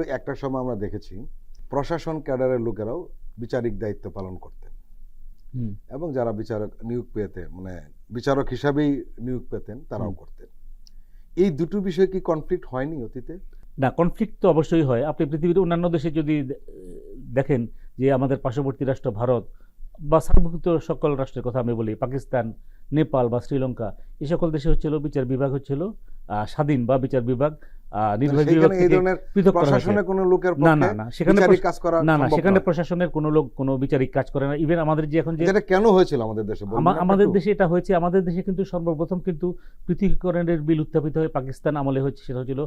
হলো একটা সময় আমরা দেখেছি। প্রশাসন ক্যাডারের লোকেরাও বিচারিক দায়িত্ব পালন করতেন। এবং যারা বিচারক নিয়োগ পেতেন মানে বিচারক হিসাবেই নিয়োগ পেতেন তারাও করতেন। এই দুটো বিষয় কি কনফ্লিক্ট হয়নি অতীতে? না কনফ্লিক্ট তো অবশ্যই হয়। আপনি পৃথিবীর অন্যান্য দেশে যদি দেখেন যে আমাদের পার্শ্ববর্তী রাষ্ট্র ভারত বা সার্বভৌমিত সকল রাষ্ট্রের কথা আমি বলি পাকিস্তান নেপাল বা শ্রীলঙ্কা এই সকল দেশে হচ্ছিল বিচার বিভাগ হচ্ছিল স্বাধীন বা বিচার বিভাগ। বিভাগ সেখানে। প্রশাসনের কোনো লোকের না না না সেখানে কাজ করা না না সেখানে প্রশাসনের কোনো লোক কোনো বিচারিক কাজ করে না। ইভেন আমাদের যে এখন যেটা কেন হয়েছিল আমাদের দেশে আমাদের দেশে এটা হয়েছে। আমাদের দেশে কিন্তু সর্বপ্রথম কিন্তু পৃথকীকরণের বিল উত্থাপিত হয়ে পাকিস্তান আমলে হয়েছে সেটা হচ্ছিল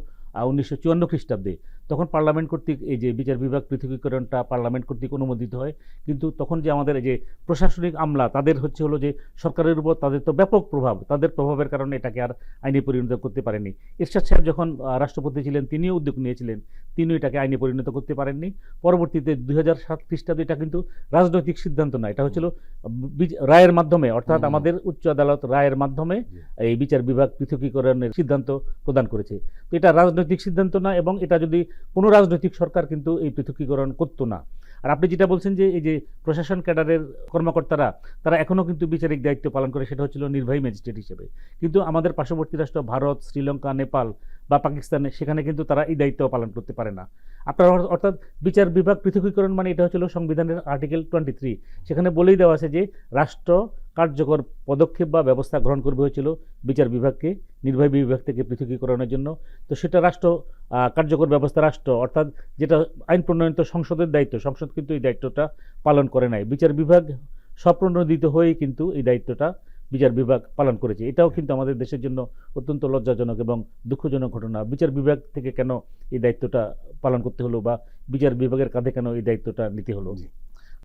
উনিশশো চুয়ান্ন খ্রিস্টাব্দে তখন পার্লামেন্ট কর্তৃক এই যে বিচার বিভাগ পৃথকীকরণটা পার্লামেন্ট কর্তৃক অনুমোদিত হয়। কিন্তু তখন যে আমাদের এই যে প্রশাসনিক আমলা তাদের হচ্ছে হলো যে সরকারের উপর তাদের তো ব্যাপক প্রভাব তাদের প্রভাবের কারণে এটাকে আর আইনে পরিণত করতে পারেনি। এরশাদ সাহেব যখন রাষ্ট্রপতি ছিলেন তিনিও উদ্যোগ নিয়েছিলেন তিনিও এটাকে আইনে পরিণত করতে পারেননি। পরবর্তীতে দুই হাজার সাত খ্রিস্টাব্দে এটা কিন্তু রাজনৈতিক সিদ্ধান্ত না এটা হচ্ছিল রায়ের মাধ্যমে অর্থাৎ আমাদের উচ্চ আদালত রায়ের মাধ্যমে এই বিচার বিভাগ পৃথকীকরণের সিদ্ধান্ত প্রদান করেছে। তো এটা রাজনৈতিক সিদ্ধান্ত না এবং এটা যদি কোনো রাজনৈতিক সরকার কিন্তু এই পৃথকীকরণ করতো না। আর আপনি যেটা বলছেন যে, এই যে প্রশাসন ক্যাডারের কর্মকর্তারা, তারা এখনও কিন্তু বিচারিক দায়িত্ব পালন করে, সেটা হচ্ছিল নির্বাহী ম্যাজিস্ট্রেট হিসেবে। কিন্তু আমাদের পার্শ্ববর্তী রাষ্ট্র ভারত, শ্রীলঙ্কা, নেপাল বা পাকিস্তানে, সেখানে কিন্তু তারা এই দায়িত্ব পালন করতে পারে না। আপনার অর্থাৎ বিচার বিভাগ পৃথকীকরণ মানে এটা হচ্ছিল সংবিধানের আর্টিকেল টোয়েন্টি থ্রি সেখানে বলেই দেওয়া আছে যে রাষ্ট্র কার্যকর পদক্ষেপ বা ব্যবস্থা গ্রহণ করবে হয়েছিল বিচার বিভাগকে, নির্বাহী বিভাগ থেকে পৃথকীকরণের জন্য। তো সেটা রাষ্ট্র কার্যকর ব্যবস্থা রাষ্ট্র, অর্থাৎ যেটা আইন প্রণয়ন তো সংসদের দায়িত্ব, সংসদ কিন্তু এই দায়িত্বটা পালন করে নাই। বিচার বিভাগ স্বপ্রণোদিত হয়েই কিন্তু এই দায়িত্বটা বিচার বিভাগ পালন করেছে। এটাও কিন্তু আমাদের দেশের জন্য অত্যন্ত লজ্জাজনক এবং দুঃখজনক ঘটনা। বিচার বিভাগ থেকে কেন এই দায়িত্বটা পালন করতে হলো বা বিচার বিভাগের কাঁধে কেন এই দায়িত্বটা নিতে হলো।